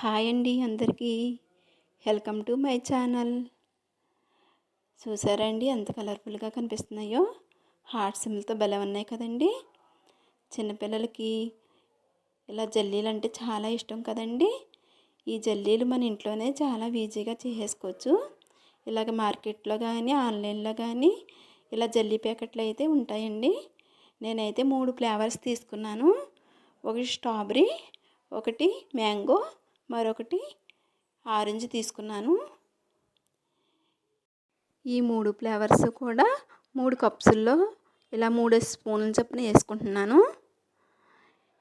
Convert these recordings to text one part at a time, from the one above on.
Hi అండి అందరికీ. Welcome to my channel. చూసారండి ఎంత కలర్ఫుల్గా కనిపిస్తున్నాయో? హార్ట్ సిమ్లతో భలే ఉన్నాయి కదండి. చిన్నపిల్లలకి ఇలా జల్లీలు అంటే చాలా ఇష్టం కదండి. ఈ జల్లీలు మన ఇంట్లోనే చాలా ఈజీగా చేసేసుకోవచ్చు. ఇలాగ మార్కెట్లో కానీ ఆన్లైన్లో కానీ ఇలా జల్లీ ప్యాకెట్లు అయితే ఉంటాయండి. నేనైతే మూడు ఫ్లేవర్స్ తీసుకున్నాను. ఒకటి స్ట్రాబెరీ ఒకటి మ్యాంగో మరొకటి ఆరెంజ్ తీసుకున్నాను. ఈ మూడు ఫ్లేవర్స్ కూడా మూడు కప్సుల్లో ఇలా మూడు స్పూన్ల చొప్పున వేసుకుంటున్నాను.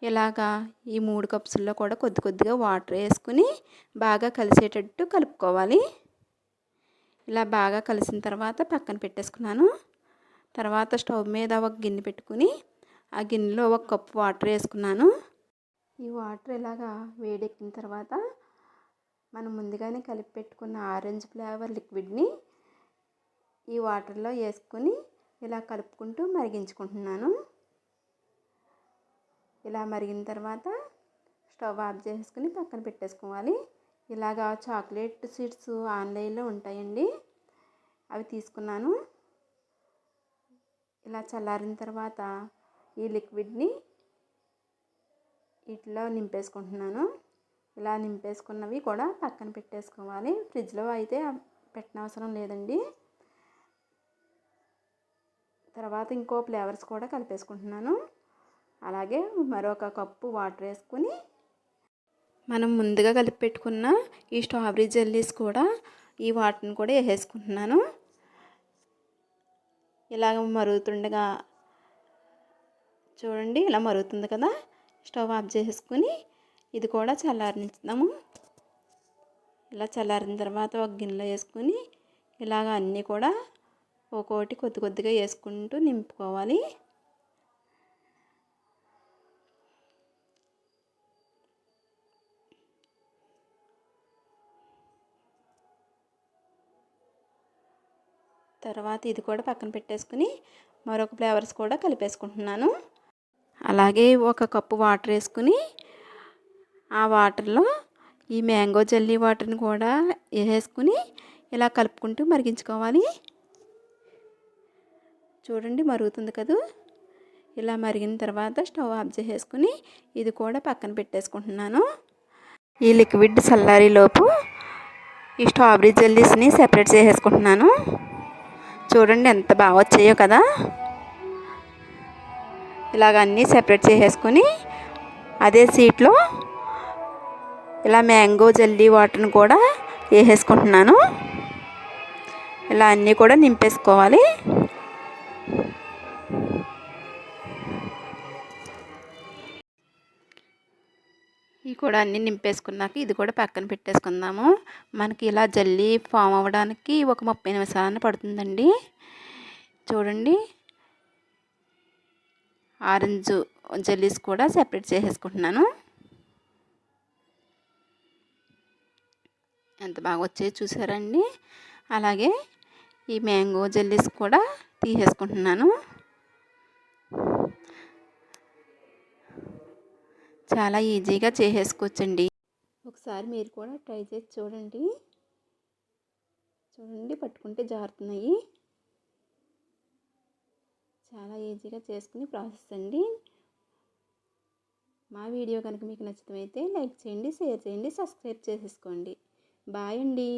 ఇలాగా ఈ మూడు కప్సుల్లో కూడా కొద్ది కొద్దిగా వాటర్ వేసుకుని బాగా కలిసేటట్టు కలుపుకోవాలి. ఇలా బాగా కలిసిన తర్వాత పక్కన పెట్టేసుకున్నాను. తర్వాత స్టవ్ మీద ఒక గిన్నె పెట్టుకుని ఆ గిన్నెలో ఒక కప్పు వాటర్ వేసుకున్నాను. ఈ వాటర్ ఇలాగా వేడెక్కిన తర్వాత మనం ముందుగానే కలిపి పెట్టుకున్న ఆరెంజ్ ఫ్లేవర్ లిక్విడ్ని ఈ వాటర్లో వేసుకొని ఇలా కలుపుకుంటూ మరిగించుకుంటున్నాను. ఇలా మరిగిన తర్వాత స్టవ్ ఆఫ్ చేసుకుని పక్కన పెట్టేసుకోవాలి. ఇలాగా చాక్లెట్ సీడ్స్ ఆన్లైన్లో ఉంటాయండి. అవి తీసుకున్నాను. ఇలా చల్లారిన తర్వాత ఈ లిక్విడ్ని వీటిలో నింపేసుకుంటున్నాను. ఇలా నింపేసుకున్నవి కూడా పక్కన పెట్టేసుకోవాలి. ఫ్రిడ్జ్లో అయితే పెట్టనవసరం లేదండి. తర్వాత ఇంకో ఫ్లేవర్స్ కూడా కలిపేసుకుంటున్నాను. అలాగే మరొక కప్పు వాటర్ వేసుకుని మనం ముందుగా కలిపి పెట్టుకున్న ఈ స్ట్రాబెరీ జెల్లీస్ కూడా ఈ వాటర్ని కూడా వేసేసుకుంటున్నాను. ఇలాగ మరుగుతుండగా చూడండి ఇలా మరుగుతుంది కదా? స్టవ్ ఆఫ్ చేసుకుని ఇది కూడా చల్లారించుదాము ఇలా చల్లారిన తర్వాత ఒక గిన్నెలో వేసుకొని ఇలాగ అన్నీ కూడా ఒక్కొక్కటి కొద్ది కొద్దిగా వేసుకుంటూ నింపుకోవాలి. తర్వాత ఇది కూడా పక్కన పెట్టేసుకుని మరొక ఫ్లేవర్స్ కూడా కలిపేసుకుంటున్నాను. అలాగే ఒక కప్పు వాటర్ వేసుకుని ఆ వాటర్లో ఈ మ్యాంగో జల్లీ వాటర్ని కూడా వేసుకుని ఇలా కలుపుకుంటూ మరిగించుకోవాలి. చూడండి మరుగుతుంది కదా? ఇలా మరిగిన తర్వాత స్టవ్ ఆఫ్ చేసేసుకుని ఇది కూడా పక్కన పెట్టేసుకుంటున్నాను. ఈ లిక్విడ్ చల్లారిలోపు ఈ స్ట్రాబెరీ జెల్లీస్ని సెపరేట్ చేసేసుకుంటున్నాను. చూడండి ఎంత బాగా వచ్చాయో కదా? ఇలాగ అన్నీ సెపరేట్ చేసేసుకొని అదే సీట్లో ఇలా మ్యాంగో జల్లీ వాటర్ని కూడా వేసేసుకుంటున్నాను. ఇలా అన్నీ కూడా నింపేసుకోవాలి. ఇవి కూడా అన్నీ నింపేసుకున్నాక ఇది కూడా పక్కన పెట్టేసుకుందాము. మనకి ఇలా జల్లీ ఫామ్ అవ్వడానికి ఒక ముప్పై నిమిషాలను పడుతుందండి. చూడండి. ఆరెంజ్ జెల్లీస్ కూడా సెపరేట్ చేసేసుకుంటున్నాను. ఎంత బాగా వచ్చాయో చూసారండి. అలాగే ఈ మ్యాంగో జెల్లీస్ కూడా తీసేసుకుంటున్నాను. చాలా ఈజీగా చేసేసుకోవచ్చండి. ఒకసారి మీరు కూడా ట్రై చేసి చూడండి. చూడండి పట్టుకుంటే జారుతున్నాయి. చాలా ఈజీగా చేసుకుని ప్రాసెస్ అండి. మా వీడియో కనుక మీకు నచ్చితమైతే లైక్ చేయండి షేర్ చేయండి సబ్స్క్రైబ్ చేసేసుకోండి. బాయ్ అండి.